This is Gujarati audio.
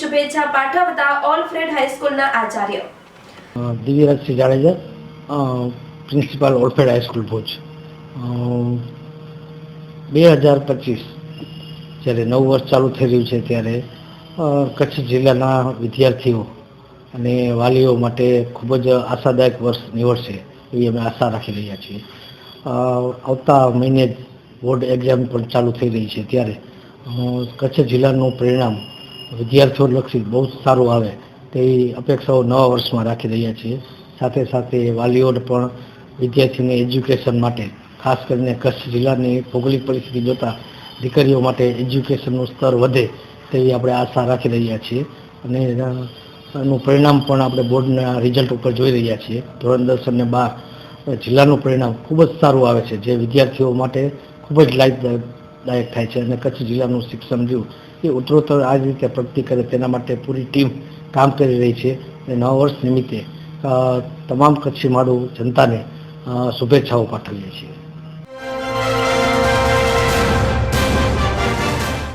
શુભેચ્છા પાઠવતા ઓલફ્રેડ હાઈસ્કૂલના આચાર્ય. દિવ્યરાજસિંહ જાડેજા પ્રિન્સિપાલ ઓલફેડ હાઈસ્કૂલ ભુજ. બે હજાર પચીસ, જ્યારે નવું વર્ષ ચાલુ થઈ રહ્યું છે ત્યારે કચ્છ જિલ્લાના વિદ્યાર્થીઓ અને વાલીઓ માટે ખૂબ જ આશાદાયક વર્ષ નિવડશે એવી અમે આશા રાખી રહ્યા છીએ. આવતા મહિને બોર્ડ એક્ઝામ પણ ચાલુ થઈ રહી છે ત્યારે કચ્છ જિલ્લાનું પરિણામ વિદ્યાર્થીઓ લક્ષી બહુ જ સારું આવે તેવી અપેક્ષાઓ નવા વર્ષમાં રાખી રહ્યા છીએ. સાથે સાથે વાલીઓને પણ વિદ્યાર્થીને એજ્યુકેશન માટે, ખાસ કરીને કચ્છ જિલ્લાની ભૌગોલિક પરિસ્થિતિ જોતા દીકરીઓ માટે એજ્યુકેશનનું સ્તર વધે તેવી આપણે આશા રાખી રહ્યા છીએ. અને એનું પરિણામ પણ આપણે બોર્ડના રિઝલ્ટ ઉપર જોઈ રહ્યા છીએ. ધોરણ દસ અને બાર જિલ્લાનું પરિણામ ખૂબ જ સારું આવે છે. જે વિદ્યાર્થીઓ માટે ખૂબ જ લાભદાયક દાયક થાય છે અને કચ્છ જિલ્લાનું શિક્ષણ રહ્યું એ ઉત્તરોત્તર આ જ રીતે પ્રગતિ કરે તેના માટે પૂરી ટીમ કામ કરી રહી છે અને નવા વર્ષ નિમિત્તે તમામ કચ્છી માળુ જનતાને શુભેચ્છાઓ પાઠવીએ છીએ.